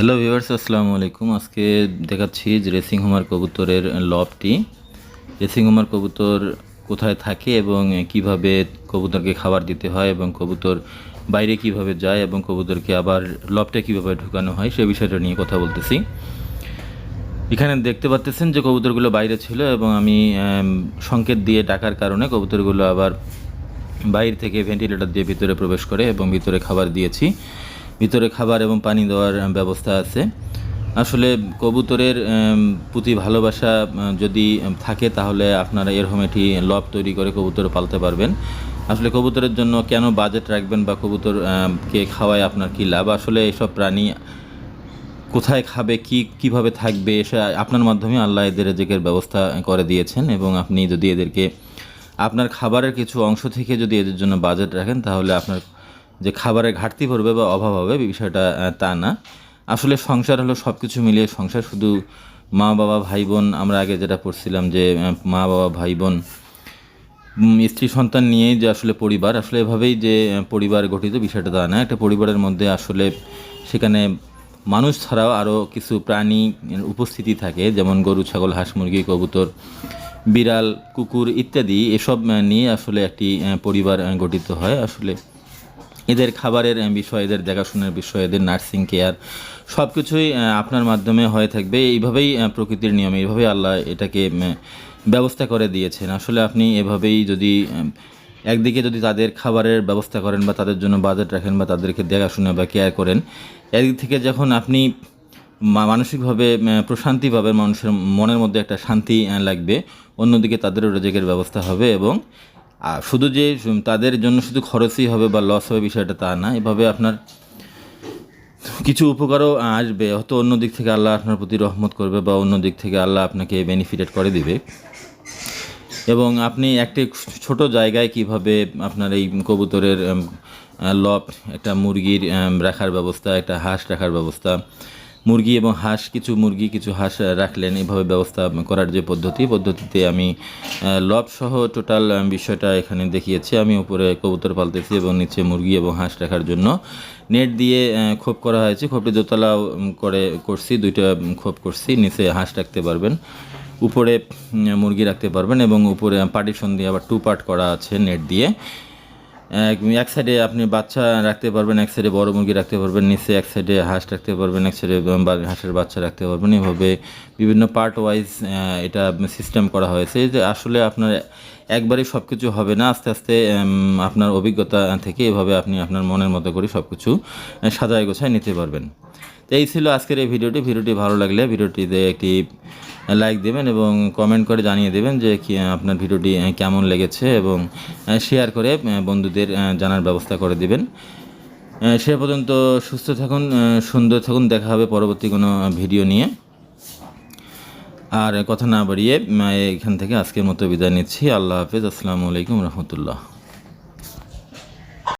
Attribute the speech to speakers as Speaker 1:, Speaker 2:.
Speaker 1: Hello viewers আসসালামু আলাইকুম। আজকে দেখাচ্ছি যে রেসিং হোমার কবুতরের লবটি। রেসিং হোমার কবুতর কোথায় থাকে এবং কীভাবে কবুতরকে খাবার দিতে হয় এবং কবুতর বাইরে কীভাবে যায় এবং কবুতরকে আবার লবটে কীভাবে ঢুকানো হয় সে বিষয়টা নিয়ে কথা বলতেছি। এখানে দেখতে পাচ্ছেন যে কবুতরগুলো বাইরে ছিল এবং আম, সংকেত দিয়ে ডাকার কারণে কবুতরগুলো আবার বাইরে থেকে ভেন্টিলেটর দিয়ে ভিতরে প্রবেশ করে এবং ভিতরে খাবার দিয়েছি। ভিতরে খাবার এবং পানি দেওয়ার ব্যবস্থা আছে। আসলে কবুতরের প্রতি ভালোবাসা যদি থাকে তাহলে আপনারা এরকম একটি লব তৈরি করে কবুতর পালতে পারবেন। আসলে কবুতরের জন্য কেন বাজেট রাখবেন বা কবুতর কে খাওয়ায় আপনার কী লাভ? আসলে এসব প্রাণী কোথায় খাবে, কি, কীভাবে থাকবে সে আপনার মাধ্যমে আল্লাহ এদের রেজেকের ব্যবস্থা করে দিয়েছেন এবং আপনি যদি এদেরকে, আপনার খাবারের কিছু অংশ থেকে যদি এদের জন্য বাজেট রাখেন তাহলে আপনার যে খাবারের ঘাটতি পড়বে বা অভাব হবে বিষয়টা তা না। আসলে সংসার হলো সব কিছু মিলিয়ে সংসার। শুধু মা, বাবা, ভাই, বোন, আমরা আগে যেটা পড়ছিলাম যে মা, বাবা, ভাই, বোন স্ত্রী, সন্তান নিয়েই যে আসলে পরিবার, আসলে এভাবেই যে পরিবার গঠিত, বিষয়টা তা না। একটা পরিবারের মধ্যে আসলে সেখানে মানুষ ছাড়াও আরও কিছু প্রাণী উপস্থিতি থাকে, যেমন গরু, ছাগল, হাঁস, মুরগি, কবুতর, বিড়াল, কুকুর ইত্যাদি। এসব নিয়ে আসলে একটি পরিবার গঠিত হয়। আসলে এদের খাবারের বিষয়, এদের দেখাশোনার বিষয়, এদের নার্সিং কেয়ার সব কিছুই আপনার মাধ্যমে হয়ে থাকবে। এইভাবেই প্রকৃতির নিয়মে, এইভাবেই আল্লাহ এটাকে ব্যবস্থা করে দিয়েছেন। আসলে আপনি এভাবেই যদি একদিকে যদি তাদের খাবারের ব্যবস্থা করেন বা তাদের জন্য বাজেট রাখেন বা তাদেরকে দেখাশোনা বা কেয়ার করেন, একদিক থেকে যখন আপনি মানসিকভাবে প্রশান্তি পাবেন মানুষের মনের মধ্যে একটা শান্তি লাগবে, অন্যদিকে তাদেরও রোজগারের ব্যবস্থা হবে এবং আর শুধু যে তাদের জন্য শুধু খরচই হবে বা লস হবে বিষয়টা তা না, এভাবে আপনার কিছু উপকারও আসবে। হয়তো অন্য দিক থেকে আল্লাহ আপনার প্রতি রহমত করবে বা অন্য দিক থেকে আল্লাহ আপনাকে বেনিফিটেড করে দিবে। এবং আপনি একটি ছোট জায়গায় কীভাবে আপনার এই কবুতরের লব, একটা মুরগির রাখার ব্যবস্থা, একটা হাঁস রাখার ব্যবস্থা মুরগি এবং হাঁস, কিছু মুরগি, কিছু হাঁস রাখলেন। এভাবে ব্যবস্থা করার যে পদ্ধতি, পদ্ধতিতে আমি লব সহ টোটাল বিষয়টা এখানে দেখিয়েছি। আমি উপরে কবুতর পালতেছি এবং নিচে মুরগি এবং হাঁস রাখার জন্য। নেট দিয়ে খোপ করা হয়েছে। খোপটি দোতলা করে করছি, দুইটা খোপ করছি। নিচে হাঁস রাখতে পারবেন, উপরে মুরগি রাখতে পারবেন এবং উপরে পার্টিশন দিয়ে আবার টু পার্ট করা আছে নেট দিয়ে। এক- সাইডে আপনি বাচ্চা রাখতে পারবেন, এক সাইডে বড় মুরগি রাখতে পারবেন, নিচে এক সাইডে হাঁস রাখতে পারবেন, এক সাইডে হাঁসের বাচ্চা রাখতে পারবেন। এভাবে বিভিন্ন পার্ট ওয়াইজ এটা সিস্টেম করা হয়েছে। যে আসলে আপনার একবারই সব কিছু হবে না, আস্তে আস্তে আপনার অভিজ্ঞতা থেকে এভাবে আপনি আপনার মনের মতো করে সব কিছু সাজায় গোছায় নিতে পারবেন। তো এই ছিল আজকের এই ভিডিওটি। ভিডিওটি ভালো লাগলে ভিডিওটিতে একটি লাইক দেবেন এবং কমেন্ট করে জানিয়ে দেবেন যে কি আপনার ভিডিওটি কেমন লেগেছে এবং শেয়ার করে বন্ধুদের জানার ব্যবস্থা করে দেবেন। সে পর্যন্ত সুস্থ থাকুন সুন্দর থাকুন। দেখা হবে পরবর্তী কোনো ভিডিও নিয়ে। আর কথা না বাড়িয়ে এখান থেকে আজকের মতো বিদায় নিচ্ছি। আল্লাহ হাফেজ। আসসালামু আলাইকুম রহমতুল্লাহ।